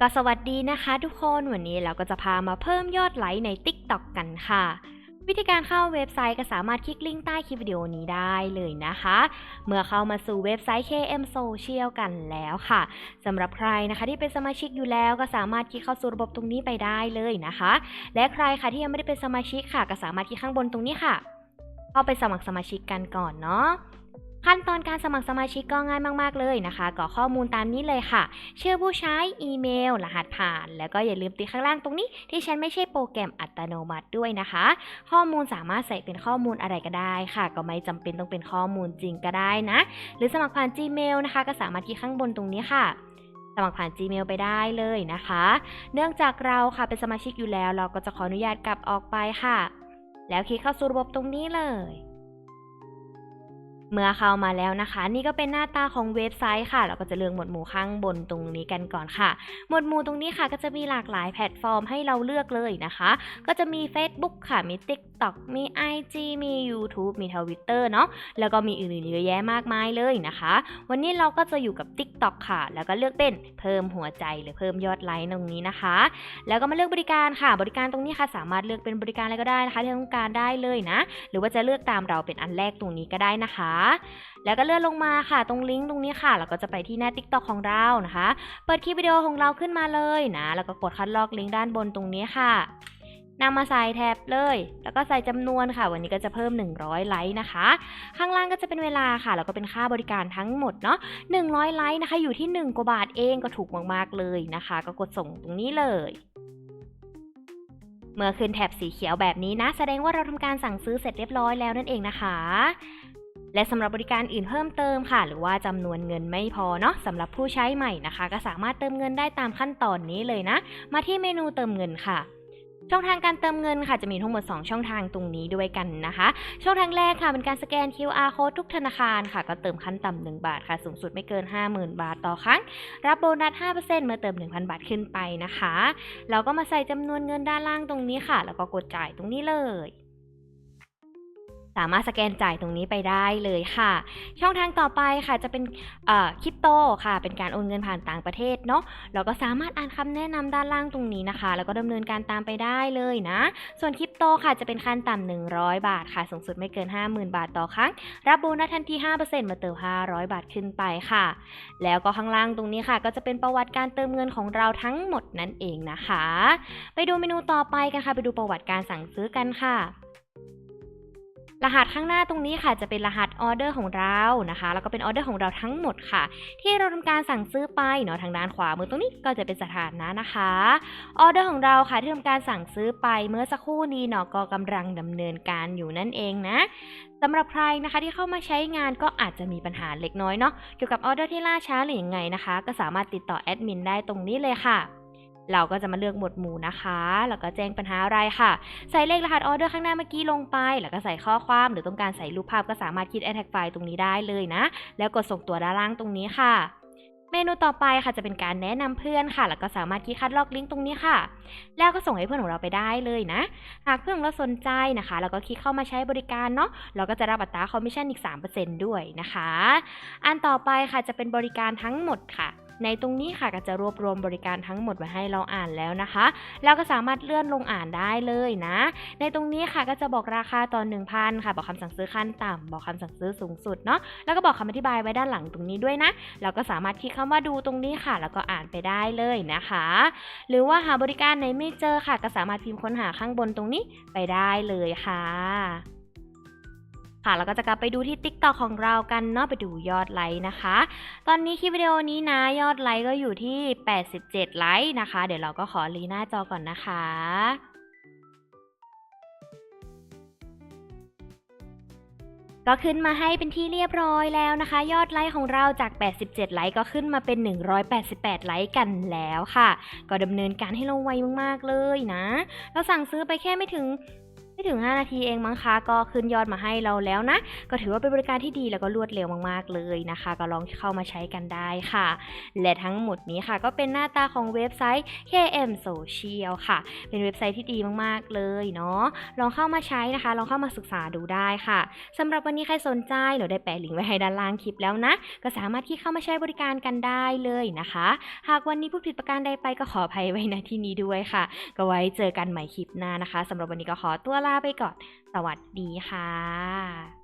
ก็สวัสดีนะคะทุกคนวันนี้เราก็จะพามาเพิ่มยอดไลค์ใน TikTok กันค่ะ วิธีการเข้าเว็บไซต์ก็สามารถคลิกลิงก์ใต้คลิปวิดีโอนี้ได้เลยนะคะ เมื่อเข้ามาสู่เว็บไซต์ KM Social กันแล้วค่ะสำหรับใครนะคะที่เป็นสมาชิกอยู่แล้วก็สามารถคลิกเข้าสู่ระบบตรงนี้ไปได้เลยนะคะ และใครค่ะที่ยังไม่ได้เป็นสมาชิกค่ะ ก็สามารถคลิกข้างบนตรงนี้ค่ะ เข้าไปสมัครสมาชิกกันก่อนเนาะ ขั้นตอนการสมัครสมาชิกก็ง่ายมากๆเลยนะคะกรอกข้อมูลตามนี้เลยค่ะ ชื่อผู้ใช้อีเมล รหัสผ่าน แล้วก็อย่าลืมติดข้างล่างตรงนี้ ที่ฉันไม่ใช่โปรแกรมอัตโนมัติด้วยนะคะ ข้อมูลสามารถใส่เป็นข้อมูลอะไรก็ได้ค่ะ ก็ไม่จำเป็นต้องเป็นข้อมูลจริงก็ได้นะ หรือสมัครผ่าน Gmail นะคะ ก็สามารถที่ข้างบนตรงนี้ค่ะสมัครผ่าน Gmail ไปได้เลยนะคะ เนื่องจากเราค่ะเป็นสมาชิกอยู่แล้ว เราก็จะขออนุญาตกลับออกไปค่ะ แล้วคลิกเข้าสู่ระบบตรงนี้เลย เมื่อเข้ามาแล้วนะคะ นี่ก็เป็นหน้าตาของเว็บไซต์ค่ะ เราก็จะเลือกหมวดหมู่ข้างบนตรงนี้กันก่อนค่ะ หมวดหมู่ตรงนี้ค่ะ ก็จะมีหลากหลายแพลตฟอร์มให้เราเลือกเลยนะคะ ก็จะมี Facebook ค่ะ มี TikTok มี IG มี YouTube มี Twitter เนาะแล้วก็มีอื่นๆเยอะแยะมากมายเลยนะคะ วันนี้เราก็จะอยู่กับ TikTok ค่ะ แล้วก็เลือกเป็นเพิ่มหัวใจหรือเพิ่มยอดไลค์ตรงนี้นะคะ แล้วก็มาเลือกบริการค่ะ บริการตรงนี้ค่ะ สามารถเลือกเป็นบริการอะไรก็ได้นะคะที่ต้องการได้เลยนะ หรือว่าจะเลือกตามเราเป็นอันแรกตรงนี้ก็ได้นะคะแล้วก็เลื่อนลงมาค่ะ ตรงลิงก์ตรงนี้ค่ะ แล้วก็จะไปที่หน้า TikTok ของเรานะคะ เปิดคลิปวิดีโอของเราขึ้นมาเลยนะ แล้วก็กดคัดลอกลิงก์ด้านบนตรงนี้ค่ะนำมาใส่แท็บเลย แล้วก็ใส่จำนวนค่ะ วันนี้ก็จะเพิ่ม 100 ไลค์นะคะ ข้างล่างก็จะเป็นเวลาค่ะ แล้วก็เป็นค่าบริการทั้งหมดเนาะ 100 ไลค์นะคะ อยู่ที่ 1กว่าบาทเองก็ถูกมากๆเลยนะคะ ก็กดส่งตรงนี้เลยเมื่อขึ้นแถบสีเขียวแบบนี้นะ แสดงว่าเราทำการสั่งซื้อเสร็จเรียบร้อยแล้วนั่นเองนะคะ และสำหรับบริการอื่นเพิ่มเติมค่ะ หรือว่าจำนวนเงินไม่พอเนาะสำหรับผู้ใช้ใหม่นะคะ ก็สามารถเติมเงินได้ตามขั้นตอนนี้เลยนะ มาที่เมนูเติมเงินค่ะช่องทางการเติมเงินค่ะจะมีทั้งหมด 2 ช่องทางตรงนี้ด้วยกันนะคะ ช่องทางแรกค่ะเป็นการสแกน QR code ทุกธนาคารค่ะ ก็เติมขั้นต่ำ1บาทค่ะ สูงสุดไม่เกิน 50,000 บาทต่อครั้ง รับโบนัส 5%เมื่อเติม 1,000 บาทขึ้นไปนะคะ เราก็มาใส่จำนวนเงินด้านล่างตรงนี้ค่ะ แล้วก็กดจ่ายตรงนี้เลย สามารถสแกนจ่ายตรงนี้ไปได้เลยค่ะ ช่องทางต่อไปค่ะจะเป็นคริปโตค่ะ เป็นการโอนเงินผ่านต่างประเทศเนาะเราก็สามารถอ่านคำแนะนำด้านล่างตรงนี้นะคะ แล้วก็ดำเนินการตามไปได้เลยนะ ส่วนคริปโตค่ะจะเป็นขั้นต่ำ100 บาทค่ะ สูงสุดไม่เกิน 50,000 บาทต่อครั้ง รับโบนัสทันที 5%มาเติม 500 บาทขึ้นไปค่ะ แล้วก็ข้างล่างตรงนี้ค่ะ ก็จะเป็นประวัติการเติมเงินของเราทั้งหมดนั่นเองนะคะ ไปดูเมนูต่อไปกันค่ะ ไปดูประวัติการสั่งซื้อกันค่ะ รหัสข้างหน้าตรงนี้ค่ะจะเป็นรหัสออเดอร์ของเรานะคะ แล้วก็เป็นออเดอร์ของเราทั้งหมดค่ะ ที่เราทำการสั่งซื้อไปเนาะทางด้านขวามือตรงนี้ก็จะเป็นสถานะนะคะออเดอร์ของเราค่ะที่ทำการสั่งซื้อไปเมื่อสักครู่นี้เนาะก็กำลังดำเนินการอยู่นั่นเองนะสำหรับใครนะคะที่เข้ามาใช้งานก็อาจจะมีปัญหาเล็กน้อยเนาะเกี่ยวกับออเดอร์ที่ล่าช้าหรือยังไงนะคะ ก็สามารถติดต่อแอดมินได้ตรงนี้เลยค่ะ เราก็จะมาเลือกหมวดหมู่นะคะ แล้วก็แจ้งปัญหาอะไรค่ะ ใส่เลขรหัสออเดอร์ข้างหน้าเมื่อกี้ลงไป แล้วก็ใส่ข้อความ หรือต้องการใส่รูปภาพก็สามารถคิดแอดแท็กไฟล์ตรงนี้ได้เลยนะ แล้วกดส่งตัวด้านล่างตรงนี้ค่ะ เมนูต่อไปค่ะจะเป็นการแนะนำเพื่อนค่ะ แล้วก็สามารถคลิกคัดลอกลิงก์ตรงนี้ค่ะ แล้วก็ส่งให้เพื่อนของเราไปได้เลยนะ หากเพื่อนของเราสนใจนะคะ แล้วก็คลิกเข้ามาใช้บริการเนาะ เราก็จะรับอัตราคอมมิชชั่นอีก 3%ด้วยนะคะ อันต่อไปค่ะจะเป็นบริการทั้งหมดค่ะ ในตรงนี้ค่ะก็จะรวบรวมบริการทั้งหมดมาให้เราอ่านแล้วนะคะแล้วก็สามารถเลื่อนลงอ่านได้เลยนะ ในตรงนี้ค่ะก็จะบอกราคาตอน1,000 ค่ะ บอกคำสั่งซื้อขั้นต่ำบอกคำสั่งซื้อสูงสุดเนาะ แล้วก็บอกคำอธิบายไว้ด้านหลังตรงนี้ด้วยนะ เราก็สามารถคลิกเข้ามาดูตรงนี้ค่ะ แล้วก็อ่านไปได้เลยนะคะ หรือว่าหาบริการไหนไม่เจอค่ะ ก็สามารถพิมพ์ค้นหาข้างบนตรงนี้ไปได้เลยค่ะ ค่ะแล้วก็จะกลับไปดูที่ TikTok ของเรากันเนาะไปดูยอดไลค์นะคะ ตอนนี้คลิปวิดีโอนี้นะยอดไลค์ก็อยู่ที่ 87 ไลค์นะคะ เดี๋ยวเราก็ขอรีหน้าจอก่อนนะคะก็ขึ้นมาให้เป็นที่เรียบร้อยแล้วนะคะ ยอดไลค์ของเราจาก 87 ไลค์ก็ขึ้นมาเป็น 188 ไลค์กันแล้วค่ะ ก็ดำเนินการให้เราไวมากๆเลยนะ เราสั่งซื้อไปแค่ไม่ถึง ไม่ถึง 5 นาทีเองมั้งคะก็ขึ้นยอดมาให้เราแล้วนะ ก็ถือว่าเป็นบริการที่ดีแล้วก็รวดเร็วมากๆเลยนะคะ ก็ลองเข้ามาใช้กันได้ค่ะ และทั้งหมดนี้ค่ะ ก็เป็นหน้าตาของเว็บไซต์ KM Social ค่ะ เป็นเว็บไซต์ที่ดีมากๆเลยเนาะลองเข้ามาใช้นะคะ ลองเข้ามาศึกษาดูได้ค่ะสำหรับวันนี้ใครสนใจเราได้แปะลิงก์ไว้ให้ด้านล่างคลิปแล้วนะ ก็สามารถที่เข้ามาใช้บริการกันได้เลยนะคะ หากวันนี้พูดผิดประการใดไปก็ขออภัยไว้ณที่นี้ด้วยค่ะ ก็ไว้เจอกันใหม่คลิปหน้านะคะสำหรับวันนี้ก็ขอตัวลาไปก่อน สวัสดีค่ะ